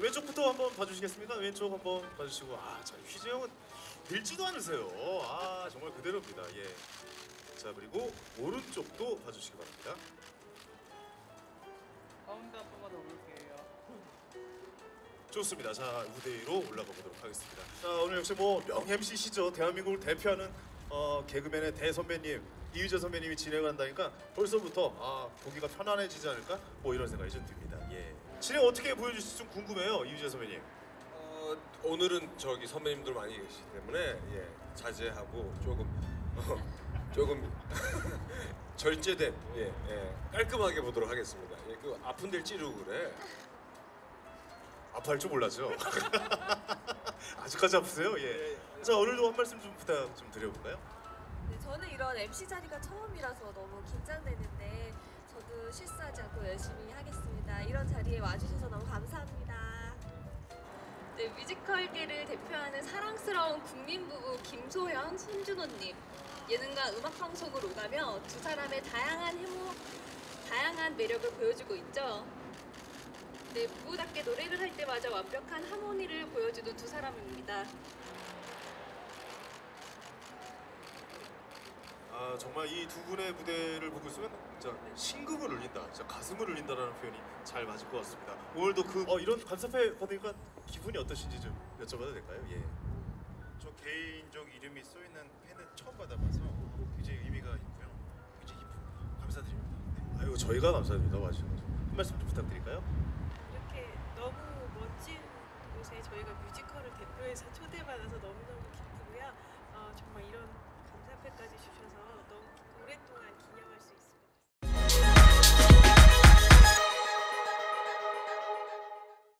왼쪽부터 한번 봐주시겠습니까? 왼쪽 한번 봐주시고 아자 휘재 형은 들지도 않으세요. 아 정말 그대로입니다. 예. 자 그리고 오른쪽도 봐주시기 바랍니다. 가운데 한 번만 더 볼게요. 좋습니다. 자 무대 위로 올라가 보도록 하겠습니다. 자 오늘 역시 뭐 명 MC시죠. 대한민국을 대표하는 어, 개그맨의 대선배님 이휘재 선배님이 진행을 한다니까 벌써부터 아 보기가 편안해지지 않을까 뭐 이런 생각이 좀 듭니다. 예. 진행 어떻게 보여주실지 좀 궁금해요, 이휘재 선배님. 어, 오늘은 저기 선배님들 많이 계시기 때문에 예, 자제하고 조금 어, 조금 절제된 예, 예, 깔끔하게 보도록 하겠습니다. 예, 그 아픈 데를 찌르고 그래. 아파할 줄 몰랐죠. 아직까지 아프세요? 예. 자 오늘도 한 말씀 좀 부탁 좀 드려볼까요? 네, 저는 이런 MC 자리가 처음이라서 너무 긴장되는데 저도 실수하지 않고 열심히 하겠습니다. 이런 자리에 와주셔서 너무 감사합니다. 네, 뮤지컬계를 대표하는 사랑스러운 국민 부부 김소현, 손준호님 예능과 음악 방송을 오가며 두 사람의 다양한 해모, 다양한 매력을 보여주고 있죠. 네, 부부답게 노래를 할 때마다 완벽한 하모니를 보여주는 두 사람입니다. 아 정말 이 두 분의 무대를 보고 있으면 진짜 심금을 울린다, 진짜 가슴을 울린다라는 표현이 잘 맞을 것 같습니다. 오늘도 그 어, 이런 감사패 받으니까 기분이 어떠신지 좀 여쭤봐도 될까요? 예. 저 개인적 이름이 써 있는 펜은 처음 받아봐서 굉장히 의미가 있고요. 굉장히 기쁩니다. 감사드립니다. 네. 아유 저희가 감사드립니다 와주셔서 한 말씀 좀 부탁드릴까요? 이렇게 너무 멋진 곳에 저희가 뮤지컬을 대표해서 초대받아서 너무너무 기쁘고요. 어, 정말 이런 감사패까지 주셔서